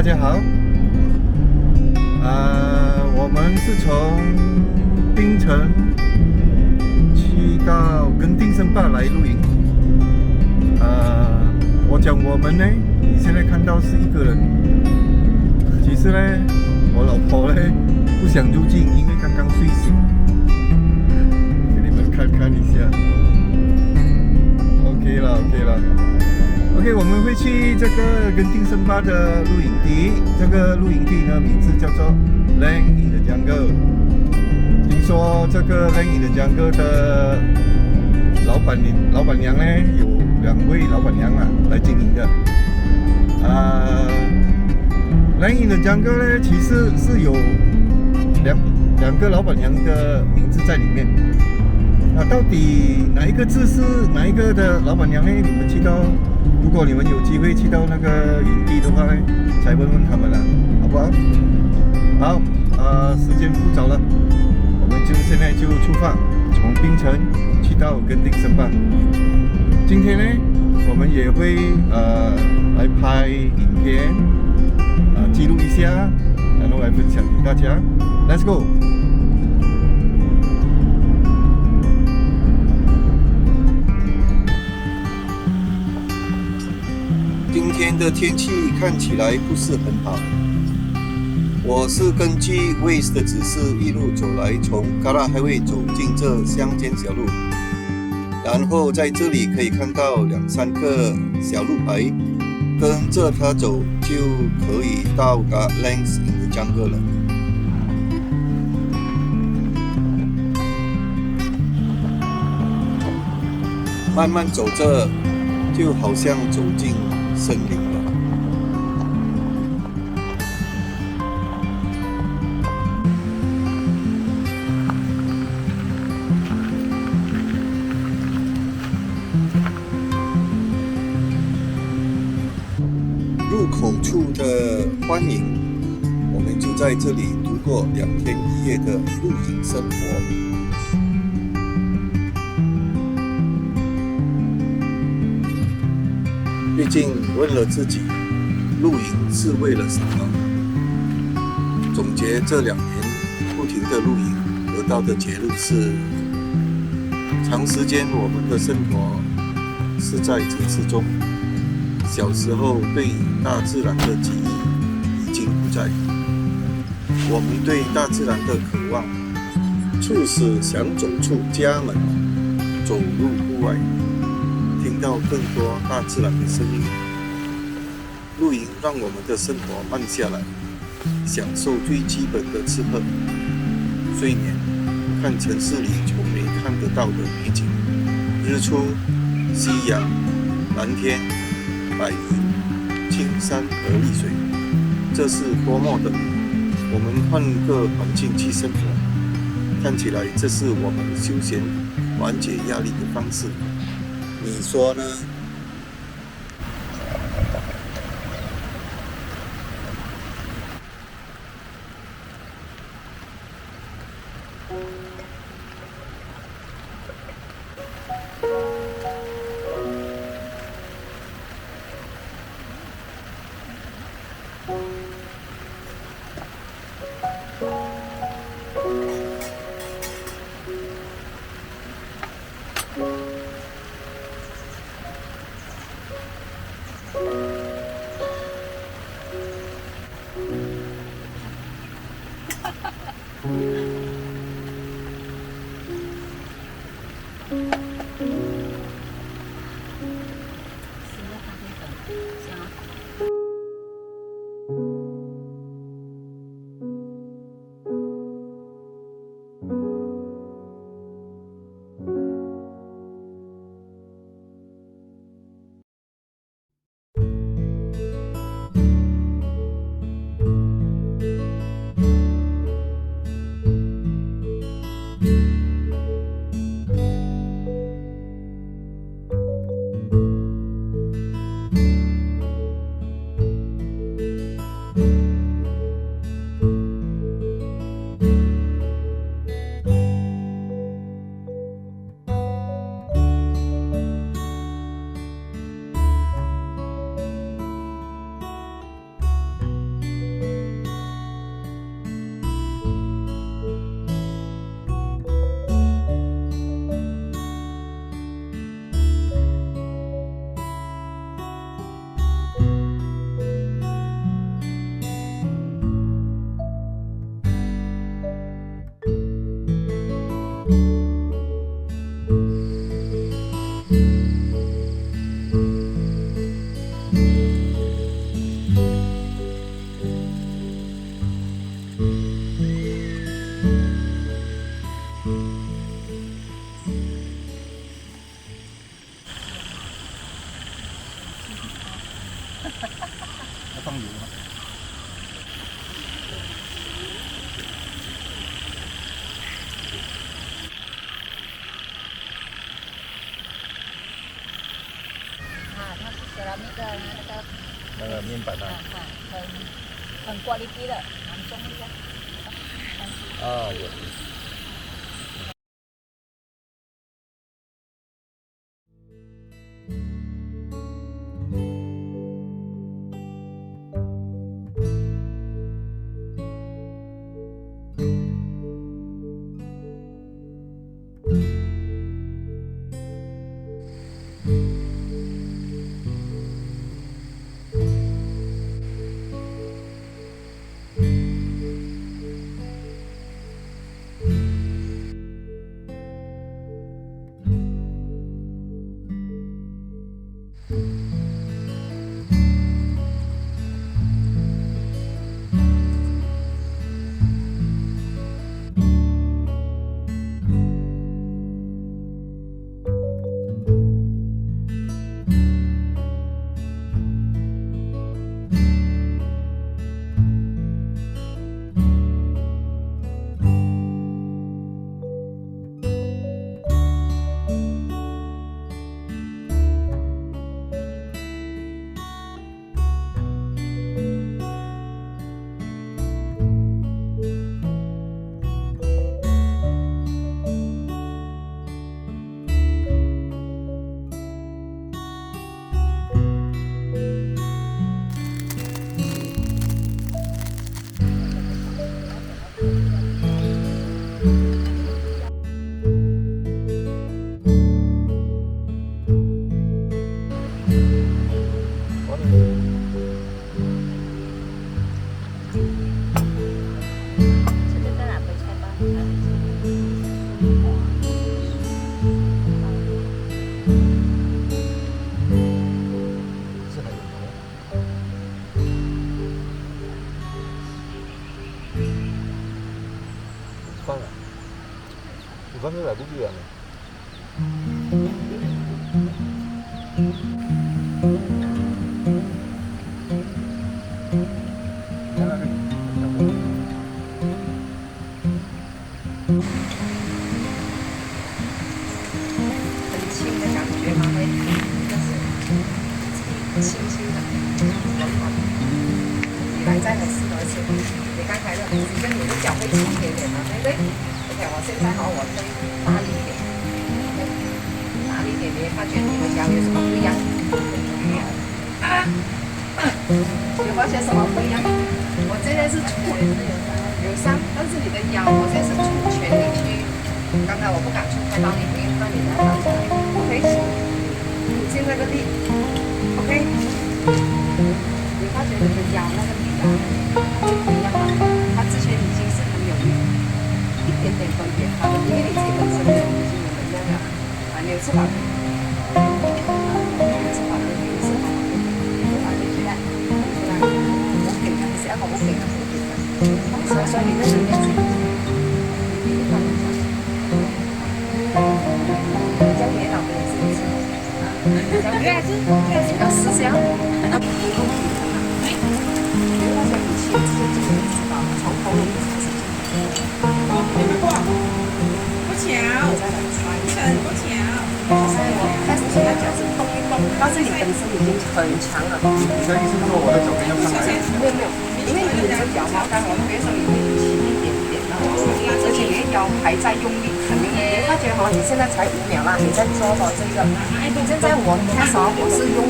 大家好。呃，我们是从槟城去到跟丁森坝来露营。呃，我讲我们呢，你现在看到是一个人，其实呢，我老婆呢不想入镜，因为刚刚睡醒。给你们看看一下。OK 了，OK 了。会去这个跟丁森巴的露营地。这个露营地呢，名字叫做 l a n g y 的 Jungle。听说这个 l a n g y 的 Jungle 的老板娘，老板娘呢有两位老板娘啊来经营的。啊，Lang in the Jungle 呢，其实是有两两个老板娘的名字在里面。那，到底哪一个字是哪一个的老板娘呢？你们去到？如果你们有机会去到那个营地的话呢，再问问他们了，好不好？好，呃，时间不早了，我们就现在就出发，从槟城去到根丁森坝。今天呢，我们也会呃来拍影片，呃记录一下，然后来分享给大家。Let's go！天的天气看起来不是很好。我是根据 Waze 的指示一路走来，从 Kara Highway 走进这乡间小路，然后在这里可以看到两三个小路牌，跟着它走就可以到达 l a n s in the Jungle 了。慢慢走着，就好像走进森林了。入口处的欢迎，我们就在这里度过两天一夜的露营生活。竟问了自己，露营是为了什么？总结这两年不停的露营，得到的结论是：长时间我们的生活是在城市中，小时候对大自然的记忆已经不在。我们对大自然的渴望，促使想走出家门，走入户外。听到更多大自然的声音。露营让我们的生活慢下来，享受最基本的吃喝、睡眠，看城市里从没看得到的美景：日出、夕阳、蓝天、白云、青山和绿水。这是多么的！我们换个环境去生活，看起来这是我们休闲、缓解压力的方式。你说呢？Quality 的，蛮重的。啊有什么有发现什么不一样？我现在是全有伤，但是你的腰，我现在是出全力去。刚才我不敢出太大力，因为怕你来打起来。OK，你现在个力，OK，你发觉你的腰那个力啊，就不一样了。他之前已经是很有力，一点点分别，他的因为你自己本身就已经有能量了，啊，你有翅膀，劲嘅，所以所以你的能量是，你你放一下。教别老的也是一次，教别是要试下。你发现你气质就会知道，从头颅开始你们过，不巧，再来穿。很不巧。所以我开始现在脚是动一动，但是你本身已经很强了。你的意思是说我的脚跟要上来？没有没有， 因为你的脚毛刚我别说已经轻一点点了，而且你的腰还在用力，很用力。你发觉哈，你现在才五秒啦，你在做到这个。现在我开始我是用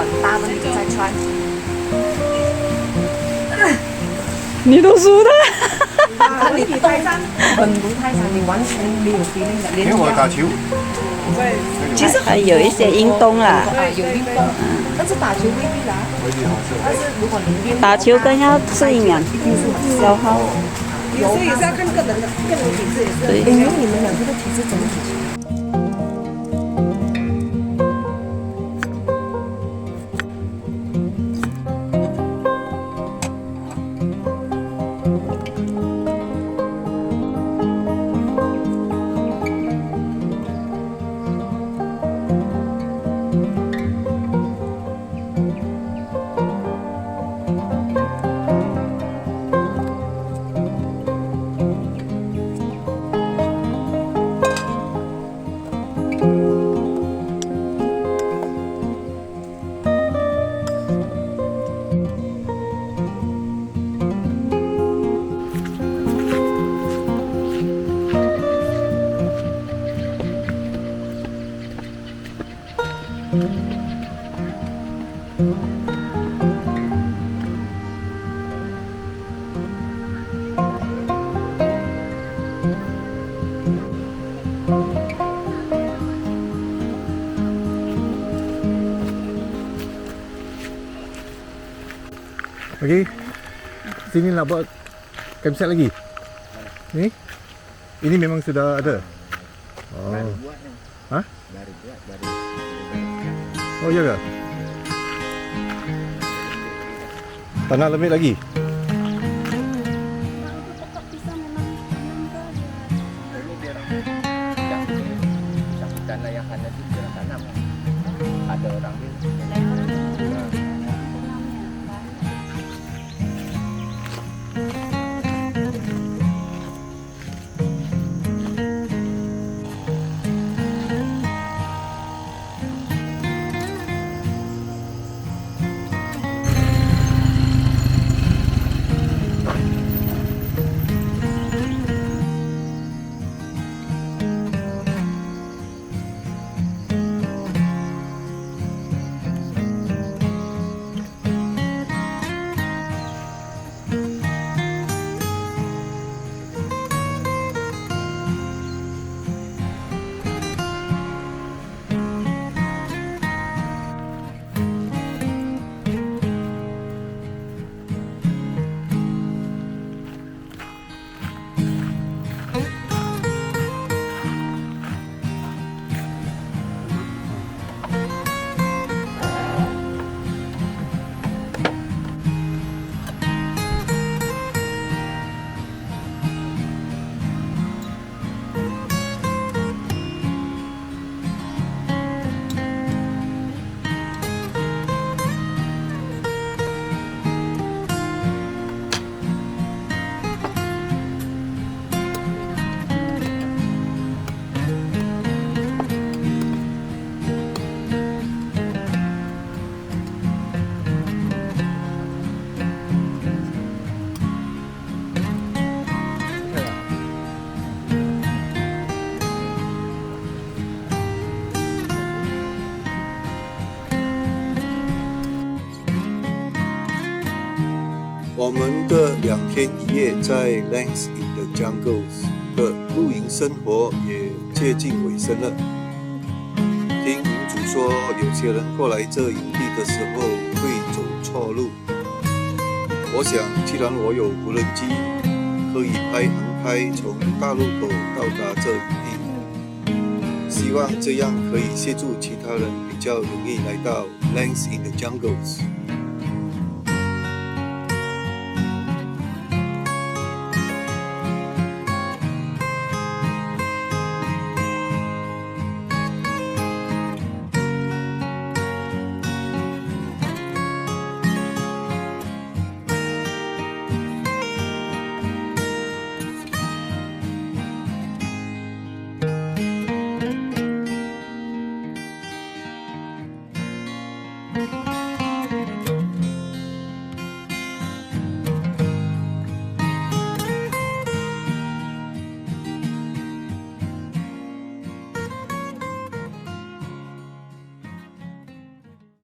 很大的力在穿。你都输的。啊，你比泰山很不泰山，你完全没有 feeling 的，连因为我打球，其实还有一些运动啦，啊有运动，但是打球未必啦。但是如果你练打球更要适应啊，一定是消耗。有时也是要看个人的，个人体质也是。对，因为你们两个的体质真的 Okey. Sini nak buat campsite lagi. Ni? Ini memang sudah ada. Oh. Ha? Oh ya ke? Tak nak lemit lagi? 两天一夜在 Lands in the Jungles 的露营生活也接近尾声了。听营主说，有些人过来这营地的时候会走错路。我想，既然我有无人机，可以拍航拍从大路口到达这营地，希望这样可以协助其他人比较容易来到 Lands in the Jungles。